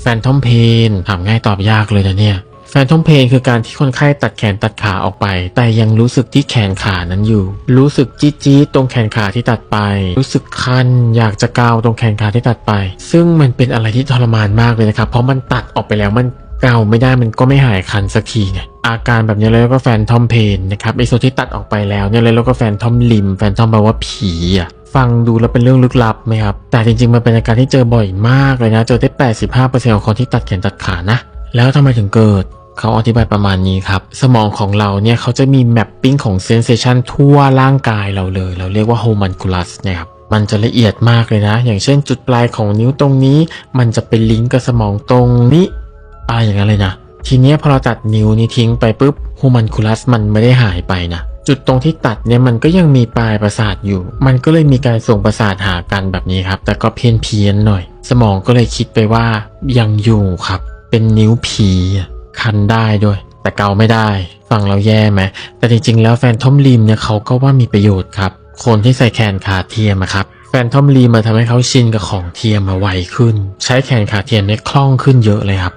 แฟนทอมเพนถามง่ายตอบยากเลยนะเนี่ยแฟนทอมเพนคือการที่คนไข้ตัดแขนตัดขาออกไป แต่ยังรู้สึกที่แขนขานั้นอยู่ รู้สึกจี๊ดจี๊ดตรงแขนขาที่ตัดไป รู้สึกคันอยากจะกาวตรงแขนขาที่ตัดไป ซึ่งมันเป็นอะไรที่ทรมานมากเลยนะครับ เพราะมันตัดออกไปแล้วมันเกาไม่ได้มันก็ไม่หายคันสักทีไงอาการแบบนี้เลยแล้วก็แฟนทอมเพนนะครับไอส่วนที่ตัดออกไปแล้วเนี่ยเลยแล้วก็แฟนทอมลิมแฟนทอมแปลว่าผีอะ ฟังดูแล้วเป็นเรื่องลึกลับไหมครับ แต่จริงๆ มันเป็นอาการที่เจอบ่อยมากเลยนะ เจอได้ 85%ของคนที่ตัดแขนตัดขานะ แล้วทำไมถึงเกิด เขาอธิบายประมาณนี้ครับ สมองของเราเนี่ยเขาจะมีแมปปิ้งของเซนเซชันทั่วร่างกายเราเลย เราเรียกว่าโฮมันคูลัสนะครับมันจะละเอียดมากเลยนะ อย่างเช่นจุดปลายของนิ้วตรงนี้ มันจะไปลิงก์กับสมองตรงนี้อะไรอย่างนั้นเลยนะ ทีนี้พอเราตัดนิ้วนี้ทิ้งไปปุ๊บฮูมันคูลัสมันไม่ได้หายไปนะ จุดตรงที่ตัดเนี่ยมันก็ยังมีปลายประสาทอยู่ มันก็เลยมีการส่งประสาทหากันแบบนี้ครับ แต่ก็เพี้ยนเพียนหน่อย สมองก็เลยคิดไปว่ายังอยู่ครับ เป็นนิ้วผีคันได้ด้วย แต่เกาไม่ได้ฟังเราแย่ไหมแต่จริงๆแล้วแฟนทอมลีมเนี่ยเขาก็ว่ามีประโยชน์ครับคนที่ใส่แขนขาเทียมอะครับแฟนทอมลีมมาทำให้เขาชินกับของเทียมมาไวขึ้น ใช้แขนขาเทียมเนี่ยคล่องขึ้นเยอะเลยครับ